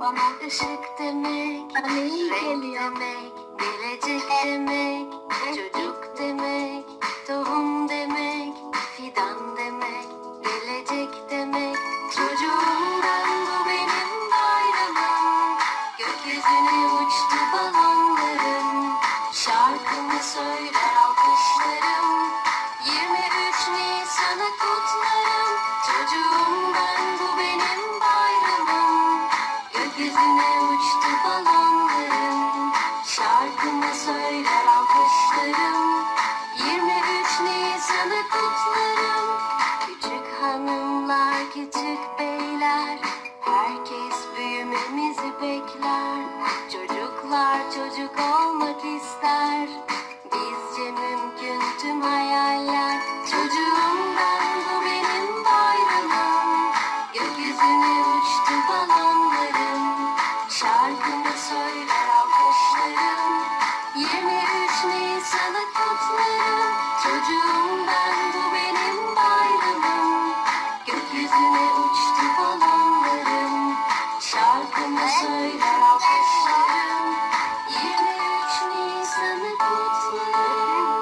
bana ışık demek, Bana iyi geliyor. demek, gelecek demek, çocuk demek, tohum demek, fidan demek, gelecek demek. Çocuğumdan bu benim bayramım, gökyüzüne uçtu balonlarım, şarkımı söyler alkışlarım, Gökyüzüne uçtu balonlarım Şarkımı söyler alkışlarım. 23 Nisan'ı kutlarım. Küçük hanımlar, küçük beyler Herkes büyümemizi bekler. Çocuklar çocuk olmak ister Söyler alkışlarım 23 Nisan'ı kutlarım Çocuğumdan bu benim bayramım Gökyüzüne uçtu balonlarım Şarkımı söyler alkışlarım 23 Nisan'ı kutlarım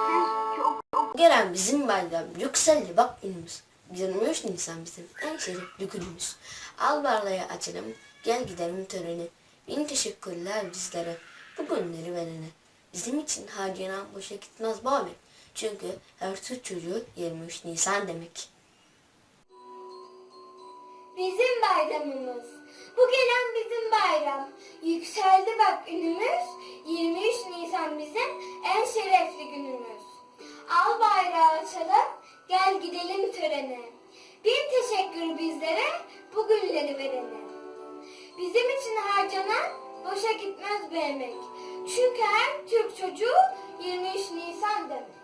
Gelen bizim bayram yükseldi bak inimiz. 23 Nisan bizim en şerefli günümüz. Al barlayı açalım, gel gidelim töreni. Bin teşekkürler bizlere, bu günleri verene. Bizim için harcanan boşa gitmez emek. Çünkü her Türk çocuğu 23 Nisan demek. Bizim bayramımız. Bu gelen bizim bayram. Yükseldi bak ünümüz. 23 Nisan bizim en şerefli günümüz. Al bayrağı açalım. Gel gidelim törene. Bir teşekkür bizlere bu günleri verene. Bizim için harcanan boşa gitmez bu emek. Çünkü her Türk çocuğu 23 Nisan demek.